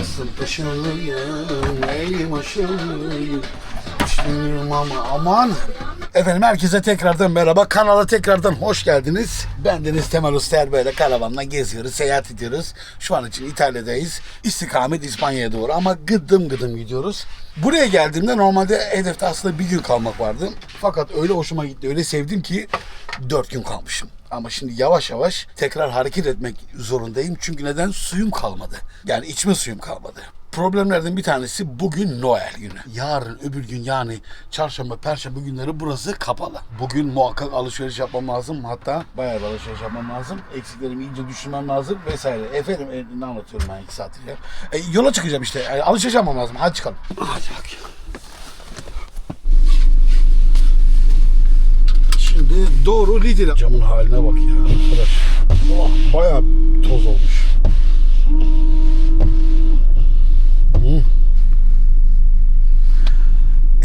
Nasıl taşınırım ey başım Düşünüyorum ama aman Efendim herkese tekrardan merhaba. Kanala tekrardan hoş geldiniz. Ben Deniz Temel Uster böyle karavanla geziyoruz, seyahat ediyoruz. Şu an için İtalya'dayız. İstikamet İspanya'ya doğru ama gıdım gıdım gidiyoruz. Buraya geldiğimde normalde hedefte aslında bir gün kalmak vardı. Fakat öyle hoşuma gitti, öyle sevdim ki dört gün kalmışım. Ama şimdi yavaş yavaş tekrar hareket etmek zorundayım. Çünkü neden? Suyum kalmadı. Yani içme suyum kalmadı. Problemlerden bir tanesi bugün Noel günü. Yarın öbür gün yani çarşamba, perşembe günleri burası kapalı. Bugün muhakkak alışveriş yapmam lazım. Hatta bayağı bir alışveriş yapmam lazım. Eksiklerimi iyice düşünmem lazım vesaire. Efendim e, ne anlatıyorum ben iki saattir ya. E, yola çıkacağım işte. E, alışveriş yapmam lazım. Hadi çıkalım. Hadi bak. Şimdi doğru Lidl. Camın haline bak ya arkadaş. Oh, bayağı toz olmuş. Hı.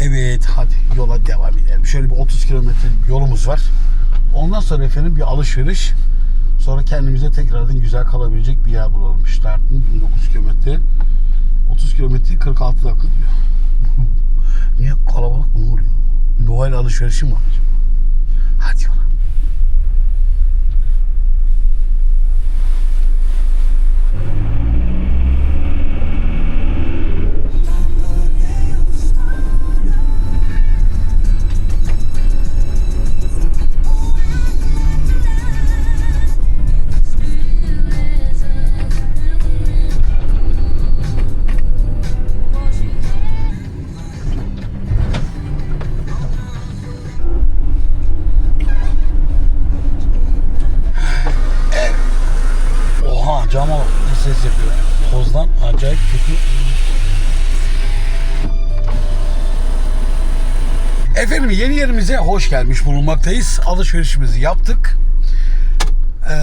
Evet hadi yola devam edelim. Şöyle bir 30 kilometre yolumuz var. Ondan sonra efendim bir alışveriş. Sonra kendimize tekrardan güzel kalabilecek bir yer bulalım. Startın 19 kilometre. 30 kilometre 46 dakika diyor. Niye kalabalık ne oluyor? Noel alışverişi mi var Efendim yeni yerimize hoş gelmiş bulunmaktayız. Alışverişimizi yaptık. Ee,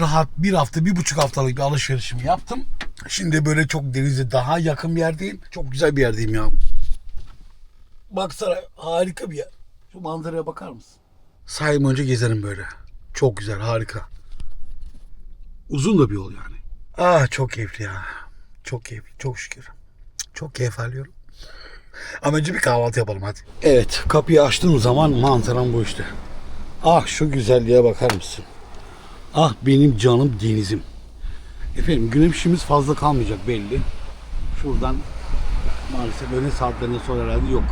rahat bir hafta, bir buçuk haftalık bir alışverişimi yaptım. Şimdi böyle çok denize daha yakın bir yerdeyim. Çok güzel bir yerdeyim ya. Baksana harika bir yer. Şu manzaraya bakar mısın? Sahim önce gezerim böyle. Çok güzel, harika. Uzun da bir yol yani. Ah çok keyifli ya. Çok keyifli. Çok şükür. Çok keyif alıyorum. Ama önce bir kahvaltı yapalım hadi. Evet kapıyı açtığım zaman manzaram bu işte. Ah şu güzelliğe bakar mısın? Ah benim canım denizim. Efendim güneşimiz fazla kalmayacak belli. Şuradan maalesef öğle saatlerinde sonra herhalde yok.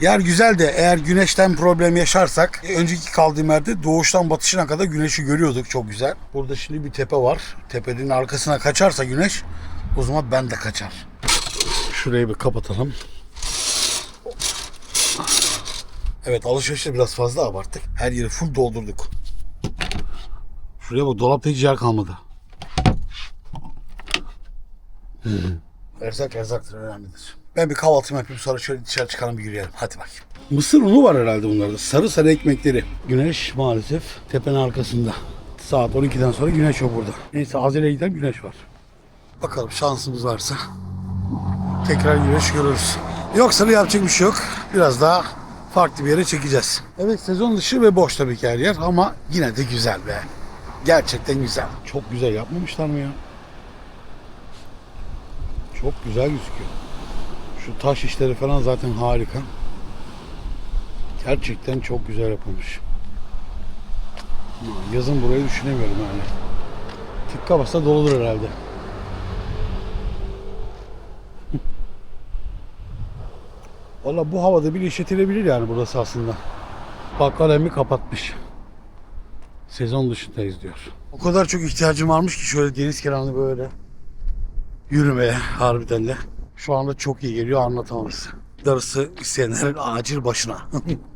Yer güzel de eğer güneşten problem yaşarsak e, önceki kaldığım yerde doğuştan batışına kadar güneşi görüyorduk çok güzel. Burada şimdi bir tepe var. Tepenin arkasına kaçarsa güneş o zaman ben de kaçar. Şurayı bir kapatalım. Evet alışverişte biraz fazla abarttık. Her yeri full doldurduk. Şuraya bak dolapta hiç yer kalmadı. Erzak erzaktır önemlidir. Ben bir kahvaltımı yapayım sonra şöyle dışarı çıkalım bir yürüyelim. Hadi bakayım. Mısır unu var herhalde bunlarda. Sarı sarı ekmekleri. Güneş maalesef tepenin arkasında. Saat 12'den sonra güneş yok burada. Neyse Hazire'ye gidelim güneş var. Bakalım şansımız varsa tekrar güneş görürüz. Yoksa yapacak bir şey yok. Biraz daha farklı bir yere çekeceğiz. Evet sezon dışı ve boş tabii ki her yer ama yine de güzel be. Gerçekten güzel. Çok güzel yapmamışlar mı ya? Çok güzel gözüküyor. Şu taş işleri falan zaten harika. Gerçekten çok güzel yapılmış. Yazın burayı düşünemiyorum yani. Tıkka basa doludur herhalde. Valla bu havada bile işletilebilir yani burası aslında. Bakkal emmi kapatmış. Sezon dışındayız diyor. O kadar çok ihtiyacım varmış ki şöyle deniz kenarında böyle yürümeye harbiden de. Şu anda çok iyi geliyor anlatamam. Darısı isteyenlerin acil başına.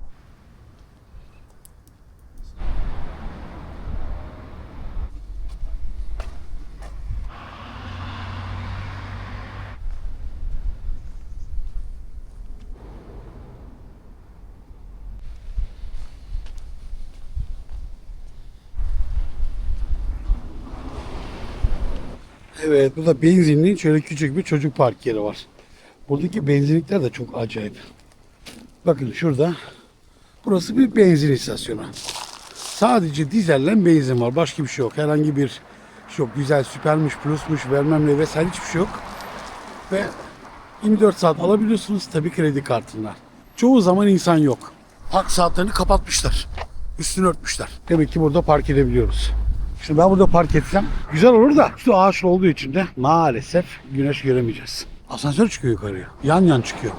Evet burada benzinliğin şöyle küçük bir çocuk park yeri var. Buradaki benzinlikler de çok acayip. Bakın şurada. Burası bir benzin istasyonu. Sadece dizelle benzin var. Başka bir şey yok. Herhangi bir şey yok. Güzel süpermiş, plusmuş, vermem ne vesaire hiçbir şey yok. ve 24 saat alabiliyorsunuz tabii kredi kartından. Çoğu zaman insan yok. Park saatlerini kapatmışlar. Üstünü örtmüşler. Demek ki burada park edebiliyoruz. Şimdi ben burada park etsem güzel olur da şu ağaçlı olduğu için de maalesef güneş göremeyeceğiz. Asansör çıkıyor yukarıya. Yan yan çıkıyor.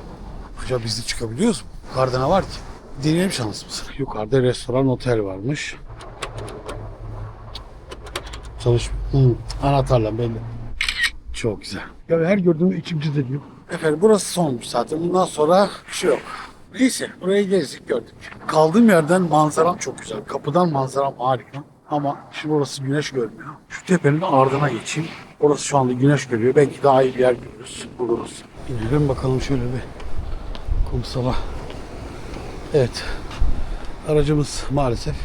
Acaba biz de çıkabiliyoruz mu? Yukarıda ne var ki? Deneyelim şansımızı. Yukarıda restoran, otel varmış. Çalış. Hı, anahtarla belli. Çok güzel. Ya her gördüğümde içim cızırıyor. Efendim burası sonmuş zaten. Bundan sonra bir şey yok. Neyse burayı gezdik gördük. Kaldığım yerden manzaram çok güzel. Kapıdan manzaram harika. Ama şimdi orası güneş görmüyor. Şu tepenin ardına geçeyim. Orası şu anda güneş görüyor. Belki daha iyi bir yer görürüz, buluruz. İnelim bakalım şöyle bir kumsala. Evet. Aracımız maalesef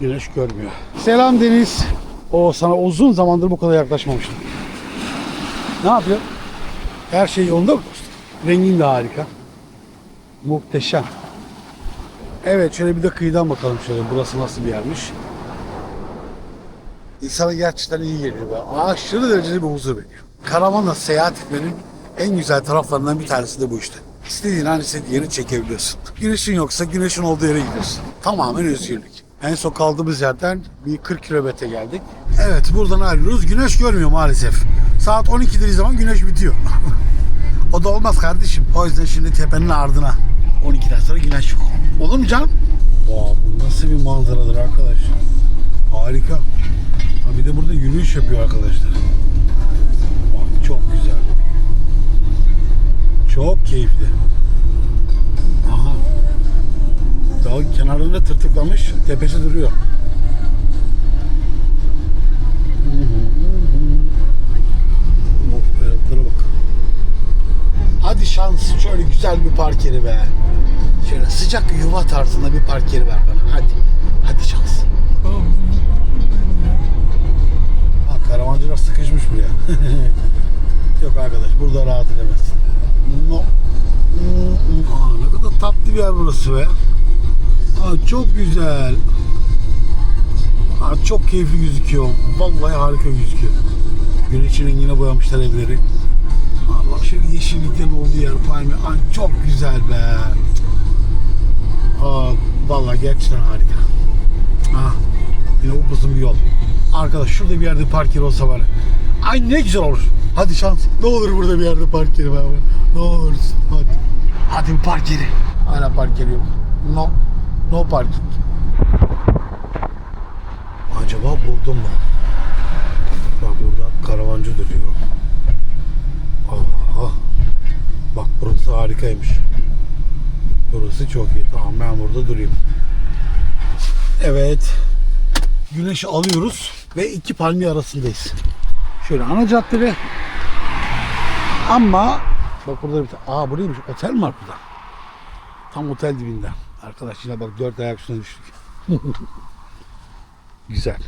güneş görmüyor. Selam Deniz. O sana uzun zamandır bu kadar yaklaşmamıştım. Ne yapıyor? Her şey yolunda mı dostum? Rengin de harika. Muhteşem. Evet şöyle bir de kıyıdan bakalım şöyle. Burası nasıl bir yermiş. İnsana gerçekten iyi geliyor. Be. Aşırı derecede bir huzur veriyor. Karavanla seyahat etmenin en güzel taraflarından bir tanesi de bu işte. İstediğin an istediğin yeri çekebiliyorsun. Güneşin yoksa güneşin olduğu yere gidiyorsun. Tamamen özgürlük. En son kaldığımız yerden bir 40 kilometre geldik. Evet buradan ayrılıyoruz. Güneş görmüyor maalesef. Saat 12 dediği zaman güneş bitiyor. o da olmaz kardeşim. O yüzden şimdi tepenin ardına. 12'den sonra güneş yok. Olur mu canım? Wow, bu nasıl bir manzaradır arkadaş. Harika. Ha bir de burada yürüyüş yapıyor arkadaşlar. Vay, çok güzel. Çok keyifli. Aha. Dağ kenarında tırtıklamış, tepesi duruyor. Of ayaklara bak. Hadi şans şöyle güzel bir park yeri be. Şöyle sıcak yuva tarzında bir park yeri ver bana. Hadi. Hadi şans. Karavancılar sıkışmış buraya. Yok arkadaş burada rahat edemezsin. No. Aa, ne kadar tatlı bir yer burası be. Aa, çok güzel. Aa, çok keyifli gözüküyor. Vallahi harika gözüküyor. Güneşin rengine boyamışlar evleri. Aa, bak şöyle yeşilliklerin olduğu yer palmi. Aa, çok güzel be. Aa, vallahi gerçekten harika. Ah, yine upuzun bir yol. Arkadaş şurada bir yerde park yeri olsa var. Ay ne güzel olur. Hadi şans. Ne olur burada bir yerde park yeri var. Ne olursun. Hadi. Hadi bir park yeri. Hala park yeri yok. No. No parking. Acaba buldum mu? Bak burada karavancı duruyor. Aha. Bak burası harikaymış. Burası çok iyi. Tamam ben burada durayım. Evet. Güneşi alıyoruz ve iki palmiye arasındayız. Şöyle ana caddede. Ama bak burada bir tane. Aa buraymış. Otel mi var burada? Tam otel dibinde. Arkadaş yine bak dört ayak üstüne düştük. Güzel.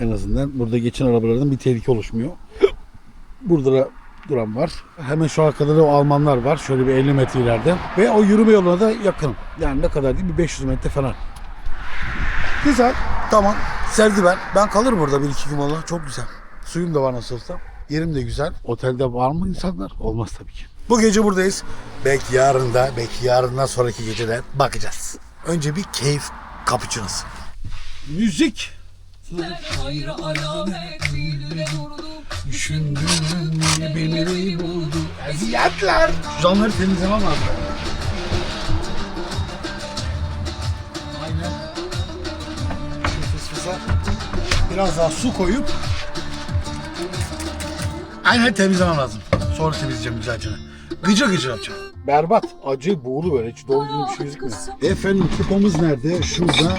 En azından burada geçen arabalardan bir tehlike oluşmuyor. Burada da duran var. Hemen şu arkada da o Almanlar var. Şöyle bir 50 metre ileride. Ve o yürüme yoluna da yakın. Yani ne kadar değil bir 500 metre falan. Güzel. Tamam. Sevdi ben. Kalırım burada bir iki gün valla. Çok güzel. Suyum da var nasıl. Yerim de güzel. Otelde var mı insanlar? Olmaz tabii ki. Bu gece buradayız. Belki yarın da, belki yarından sonraki gece de bakacağız. Önce bir keyif kapıçınız. Müzik. Düşündüm beni buldu. Eziyetler. Camları temizlemem lazım. Biraz daha su koyup aynen temizlemem lazım. Sonra temizleyeceğim güzelce. Gıcır gıcır yapacağım. Berbat, acı, buğulu böyle. Hiç doğru düzgün bir şey gözükmüyor. Efendim kupamız nerede? Şurada.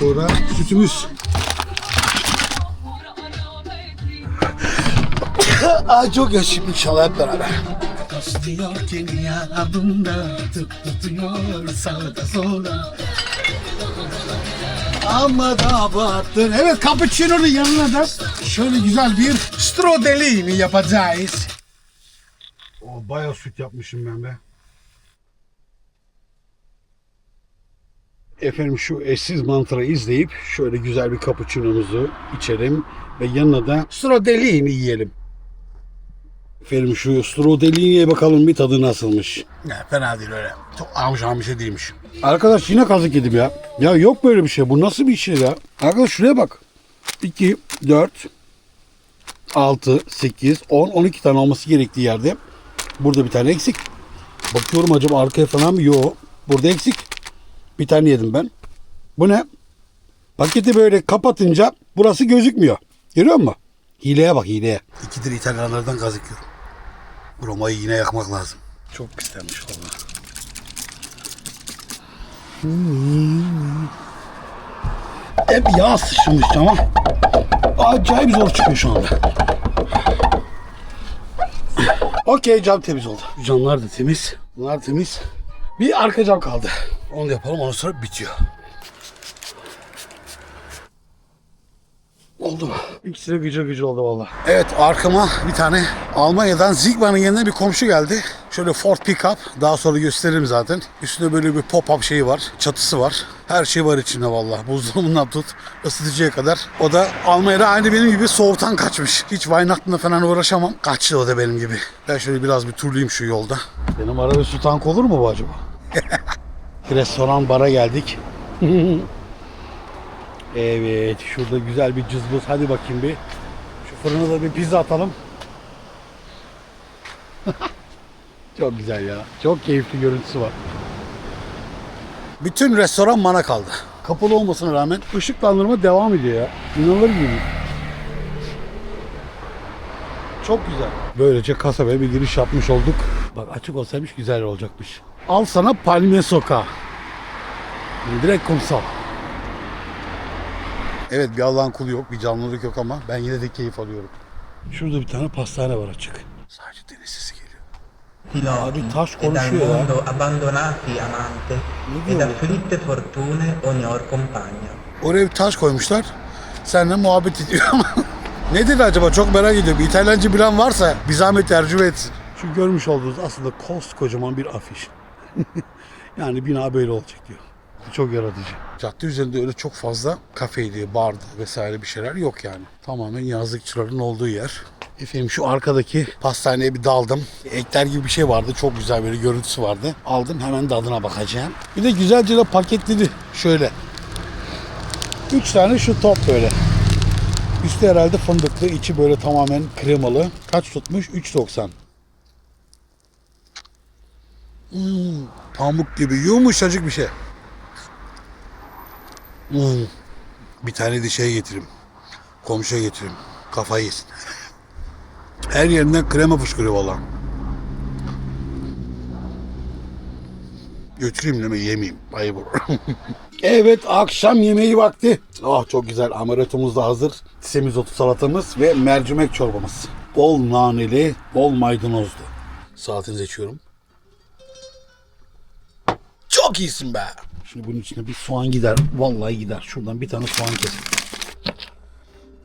Sonra sütümüz. Aa, çok yaşayıp inşallah hep beraber. Kastıyor kendi yanımda Tık tutuyor sağda sola Ama da abarttın. Evet cappuccino'nun yanına da şöyle güzel bir strodellini yapacağız. O bayağı süt yapmışım ben be. Efendim şu eşsiz mantıra izleyip şöyle güzel bir cappuccino'muzu içelim ve yanına da strodellini yiyelim. Efendim şu Strudeline'ye bakalım bir tadı nasılmış. Ya fena değil öyle. Çok amşan bir şey değilmiş. Arkadaş yine kazık yedim ya. Ya yok böyle bir şey. Bu nasıl bir şey ya? Arkadaş şuraya bak. 2, 4, 6, 8, 10, 12 tane olması gerektiği yerde. Burada bir tane eksik. Bakıyorum acaba arkaya falan mı? Yok. Burada eksik. Bir tane yedim ben. Bu ne? Paketi böyle kapatınca burası gözükmüyor. Görüyor musun? Hileye bak hileye. İkidir İtalyanlardan kazık yiyorum. Roma'yı yine yakmak lazım. Çok pislenmiş valla. Hep yağ sıçramış ama acayip zor çıkıyor şu anda. Okey cam temiz oldu. Camlar da temiz. Bunlar temiz. Bir arka cam kaldı. Onu da yapalım ondan sonra bitiyor. Oldu mu? İkisi de gücü gücü oldu valla. Evet arkama bir tane Almanya'dan Zigman'ın yanına bir komşu geldi. Şöyle Ford Pickup. Daha sonra gösteririm zaten. Üstünde böyle bir pop-up şeyi var. Çatısı var. Her şey var içinde valla. Buzdolabından tut ısıtıcıya kadar. O da Almanya'da aynı benim gibi soğuktan kaçmış. Hiç Weihnacht'la falan uğraşamam. Kaçtı o da benim gibi. Ben şöyle biraz bir turlayayım şu yolda. Benim araba su tank olur mu bu acaba? Restoran bara geldik. Evet, şurada güzel bir cızbız. Hadi bakayım bir. Şu fırına da bir pizza atalım. Çok güzel ya. Çok keyifli görüntüsü var. Bütün restoran bana kaldı. Kapalı olmasına rağmen ışıklandırma devam ediyor ya. İnanılır gibi. Çok güzel. Böylece kasabaya bir giriş yapmış olduk. Bak açık olsaymış güzel olacakmış. Al sana Palmiye Sokağı. Direkt kumsal. Evet bir Allah'ın kulu yok, bir canlılık yok ama ben yine de keyif alıyorum. Şurada bir tane pastane var açık. Sadece deniz sesi geliyor. Abi taş e konuşuyor ya. mondo abbandonati amante Ne ed diyor? afflitte fortune ogni or compagno. Oraya bir taş koymuşlar. Seninle muhabbet ediyor ama. ne dedi acaba çok merak ediyorum. İtalyanca bilen varsa bir zahmet tercüme etsin. Şu görmüş olduğunuz aslında koskocaman bir afiş. yani bina böyle olacak diyor. Çok yaratıcı. Cadde üzerinde öyle çok fazla kafeydi, bardı vesaire bir şeyler yok yani. Tamamen yazlıkçıların olduğu yer. Efendim şu arkadaki pastaneye bir daldım. Ekler gibi bir şey vardı. Çok güzel böyle görüntüsü vardı. Aldım hemen tadına bakacağım. Bir de güzelce de paketledi. Şöyle. Üç tane şu top böyle. Üstü herhalde fındıklı, içi böyle tamamen kremalı. Kaç tutmuş? 3.90. Hmm, pamuk gibi yumuşacık bir şey. Hmm. Bir tane de şey getireyim. Komşuya getireyim. Kafayı yesin. Her yerinden krema fışkırıyor valla. Götüreyim deme yemeyeyim. Ayıp olur. evet akşam yemeği vakti. Oh çok güzel. Amaretumuz da hazır. Semizotu salatamız ve mercimek çorbamız. Bol naneli, bol maydanozlu. Saatini seçiyorum. Çok iyisin be. Şimdi bunun içine bir soğan gider. Vallahi gider. Şuradan bir tane soğan kesin.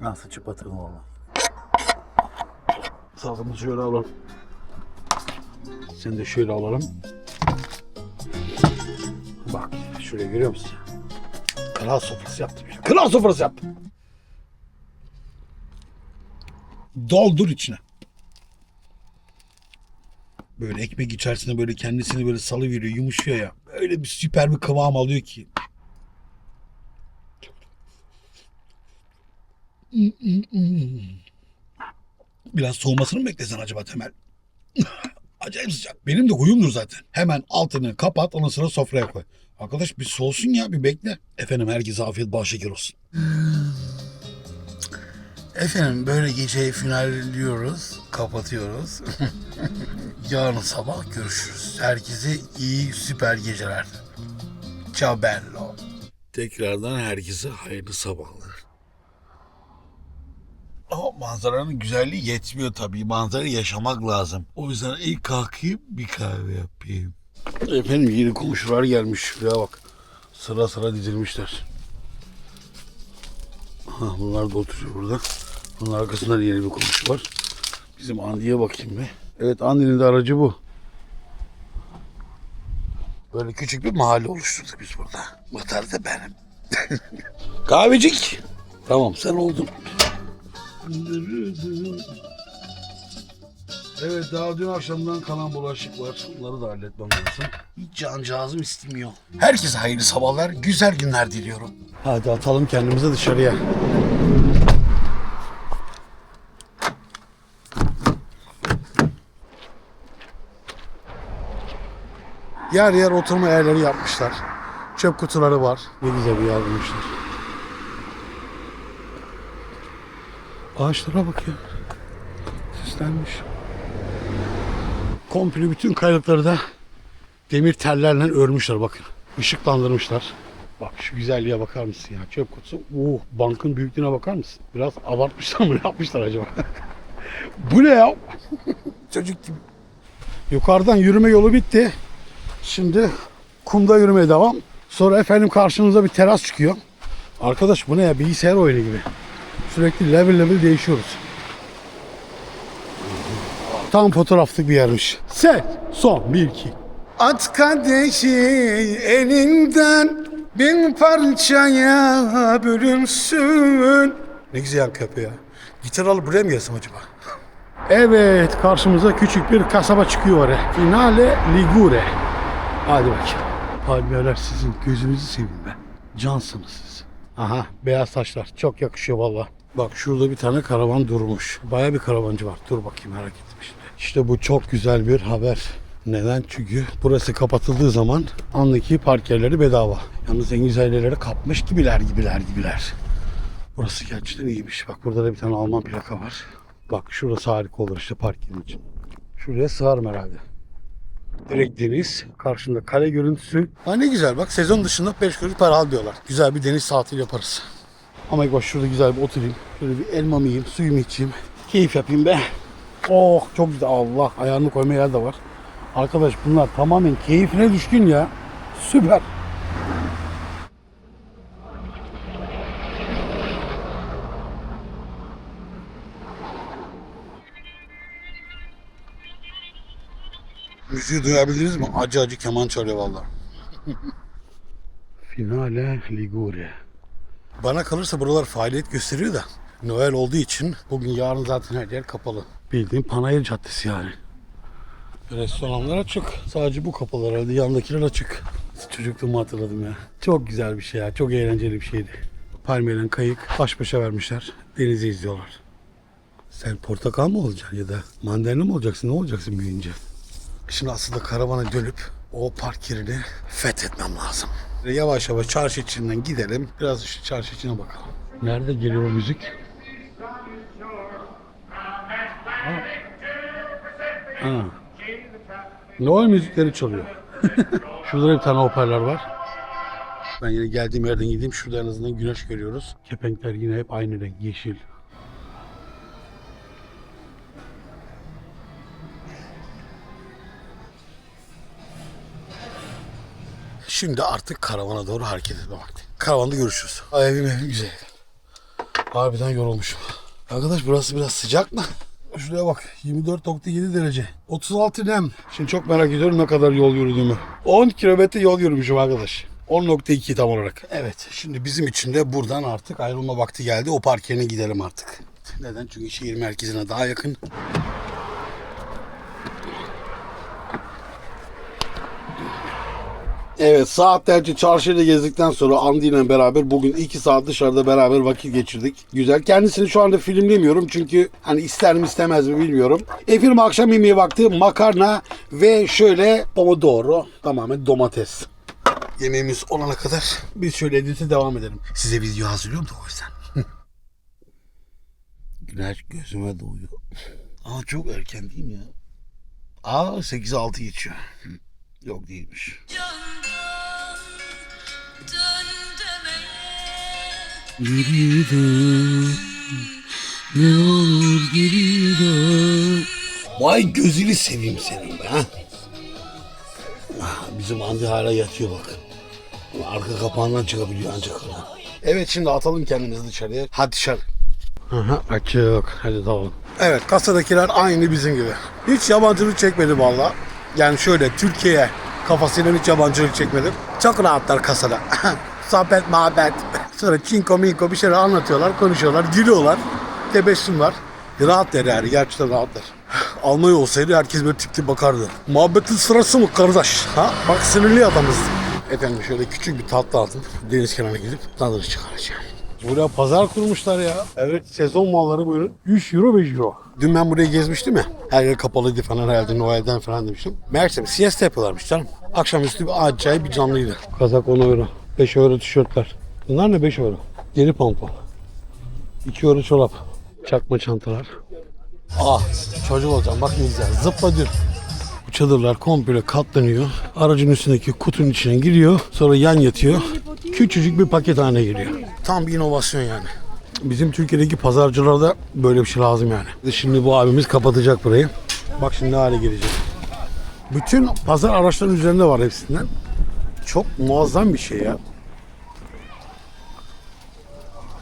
Nasıl çıpatırım valla. Salatamızı şöyle alalım. Sen de şöyle alalım. Bak şuraya görüyor musun? Kral sofrası yaptım. ya. Kral sofrası yaptım. Doldur içine. Böyle ekmek içerisinde böyle kendisini böyle salıveriyor, yumuşuyor ya. Öyle bir süper bir kıvam alıyor ki. Biraz soğumasını mı beklesen acaba Temel? Acayip sıcak. Benim de huyumdur zaten. Hemen altını kapat ondan sonra sofraya koy. Arkadaş bir soğusun ya bir bekle. Efendim herkese afiyet bal şeker olsun. Efendim böyle geceyi finalliyoruz. Kapatıyoruz. Yarın sabah görüşürüz. Herkese iyi süper geceler. Ciao bello. Tekrardan herkese hayırlı sabahlar. Ama manzaranın güzelliği yetmiyor tabii. Manzarayı yaşamak lazım. O yüzden ilk kalkayım bir kahve yapayım. Efendim yeni komşular gelmiş. Şuraya bak. Sıra sıra dizilmişler. Ha, bunlar da oturuyor burada. Bunun arkasında da yeni bir komşu var. Bizim Andi'ye bakayım bir. Evet Andi'nin de aracı bu. Böyle küçük bir mahalle oluşturduk biz burada. Muhtar da benim. Kahvecik. Tamam sen oldun. Evet daha dün akşamdan kalan bulaşık var. Bunları da halletmem lazım. Hiç cancağızım istemiyor. Herkese hayırlı sabahlar, güzel günler diliyorum. Hadi atalım kendimizi dışarıya. Yer yer oturma yerleri yapmışlar. Çöp kutuları var. Ne güzel bir yer bulmuşlar. Ağaçlara bak ya. Süslenmiş. Komple bütün kayalıkları da demir tellerle örmüşler bakın. Işıklandırmışlar. Bak şu güzelliğe bakar mısın ya? Çöp kutusu. Oh, bankın büyüklüğüne bakar mısın? Biraz abartmışlar mı? Ne yapmışlar acaba? Bu ne ya? Çocuk gibi. Yukarıdan yürüme yolu bitti. Şimdi kumda yürümeye devam. Sonra efendim karşınıza bir teras çıkıyor. Arkadaş bu ne ya? Bilgisayar oyunu gibi. Sürekli level level değişiyoruz. Tam fotoğraflık bir yermiş. Set. Son. Bir iki. At kardeşi elinden bin parçaya bölünsün. Ne güzel köpü ya. Gitar alıp buraya mı gelsem acaba? Evet karşımıza küçük bir kasaba çıkıyor. Finale Ligure. Hadi bakayım. Palmiyeler sizin gözünüzü seveyim ben. Cansınız siz. Aha beyaz taşlar çok yakışıyor valla. Bak şurada bir tane karavan durmuş. Baya bir karavancı var. Dur bakayım merak ettim şimdi. İşte bu çok güzel bir haber. Neden? Çünkü burası kapatıldığı zaman andaki park yerleri bedava. Yalnız en güzel yerleri kapmış gibiler gibiler gibiler. Burası gerçekten iyiymiş. Bak burada da bir tane Alman plaka var. Bak şurası harika olur işte park yeri için. Şuraya sığarım herhalde. Direkt deniz. Karşında kale görüntüsü. Ha ne güzel bak sezon dışında 5 kuruş para al diyorlar. Güzel bir deniz tatili yaparız. Ama ilk baş şurada güzel bir oturayım. Şöyle bir elmamı yiyeyim, suyumu içeyim. Keyif yapayım be. Oh çok güzel. Allah ayağını koyma yer de var. Arkadaş bunlar tamamen keyfine düşkün ya. Süper. Müziği duyabildiniz mi? Acı acı keman çalıyor valla. Finale Ligure. Bana kalırsa buralar faaliyet gösteriyor da. Noel olduğu için bugün yarın zaten her yer kapalı. Bildiğin Panayır Caddesi yani. Restoranlar açık. Sadece bu kapalı herhalde. Yandakiler açık. Çocukluğumu hatırladım ya. Çok güzel bir şey ya. Çok eğlenceli bir şeydi. Palmiye'den kayık baş başa vermişler. Denizi izliyorlar. Sen portakal mı olacaksın ya da mandalina mı olacaksın? Ne olacaksın büyüyünce? Şimdi aslında karavana dönüp o park yerini fethetmem lazım. Yavaş yavaş çarşı içinden gidelim. Biraz işte çarşı içine bakalım. Nerede geliyor müzik? Ha. Ha. Noel müzikleri çalıyor. Şurada bir tane hoparlör var. Ben yine geldiğim yerden gideyim. Şurada en azından güneş görüyoruz. Kepenkler yine hep aynı renk. Yeşil. Şimdi artık karavana doğru hareket etme vakti. Karavanda görüşürüz. Ay evim evim güzel. Harbiden yorulmuşum. Arkadaş burası biraz sıcak mı? Şuraya bak 24.7 derece. 36 nem. Şimdi çok merak ediyorum ne kadar yol yürüdüğümü. 10 kilometre yol yürümüşüm arkadaş. 10.2 tam olarak. Evet şimdi bizim için de buradan artık ayrılma vakti geldi. O park yerine gidelim artık. Neden? Çünkü şehir merkezine daha yakın. Evet saatlerce çarşıda gezdikten sonra Andy ile beraber bugün 2 saat dışarıda beraber vakit geçirdik. Güzel. Kendisini şu anda filmlemiyorum çünkü hani ister mi istemez mi bilmiyorum. Efendim akşam yemeği vakti makarna ve şöyle pomodoro tamamen domates. Yemeğimiz olana kadar biz şöyle edite devam edelim. Size video hazırlıyorum da o yüzden. Güneş gözüme doğuyor. Aa çok erken değil mi ya? Aa 8-6 geçiyor. Hı. Yok değilmiş. Candan Geri dön. Ne olur geri dön. Vay gözünü seveyim senin be. ha. Bizim Andi hala yatıyor bak. Arka kapağından çıkabiliyor ancak ona. Evet şimdi atalım kendimizi dışarıya. Hadi dışarı. Aha, açık. Hadi tamam. Evet kasadakiler aynı bizim gibi. Hiç yabancılık çekmedi valla. Yani şöyle Türkiye'ye kafasıyla hiç yabancılık çekmedim. Çok rahatlar kasada. Sohbet, muhabbet. Sonra çinko minko bir şeyler anlatıyorlar, konuşuyorlar, gülüyorlar. Tebessüm var. Rahatlar yani gerçekten rahatlar. Almanya olsaydı herkes böyle tikli bakardı. Muhabbetin sırası mı kardeş? Ha? Bak sinirli adamız. Efendim şöyle küçük bir tatlı aldım. Deniz kenarına gidip tadını çıkaracağım. Buraya pazar kurmuşlar ya. Evet sezon malları buyurun. 3 euro 5 euro. Dün ben burayı gezmiştim ya. Her yer kapalıydı falan herhalde Noel'den falan demiştim. Meğerse siesta yapıyorlarmış canım. Akşamüstü bir acayip bir canlıydı. Kazak 10 euro. 5 euro tişörtler. Bunlar ne 5 euro? Geri pompa. 2 euro çorap. Çakma çantalar. Ah çocuk olacağım bak ne güzel. Zıpla dür. Bu çadırlar komple katlanıyor. Aracın üstündeki kutunun içine giriyor. Sonra yan yatıyor. Küçücük bir paket haline geliyor. Tam bir inovasyon yani. Bizim Türkiye'deki pazarcılarda böyle bir şey lazım yani. Şimdi bu abimiz kapatacak burayı. Bak şimdi ne hale gelecek. Bütün pazar araçların üzerinde var hepsinden. Çok muazzam bir şey ya.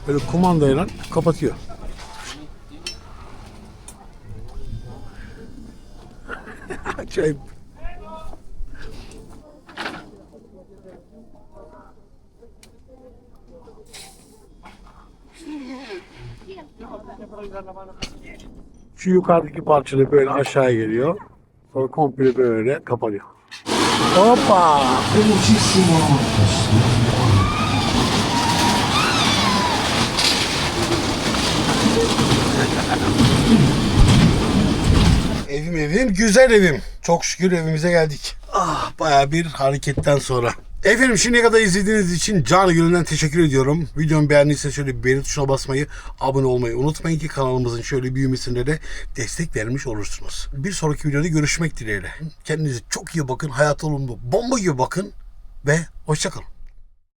Böyle kumandayla kapatıyor. Acayip. Şu yukarıdaki parçalı böyle aşağı geliyor. Sonra komple böyle kapanıyor. Hoppa! Evim evim, güzel evim. Çok şükür evimize geldik. Ah, baya bir hareketten sonra. Efendim şimdiye kadar izlediğiniz için canı gönülden teşekkür ediyorum. Videomu beğendiyseniz şöyle bir beğeni tuşuna basmayı, abone olmayı unutmayın ki kanalımızın şöyle büyümesinde de destek vermiş olursunuz. Bir sonraki videoda görüşmek dileğiyle. Kendinize çok iyi bakın, hayata olumlu, bomba gibi bakın ve hoşçakalın.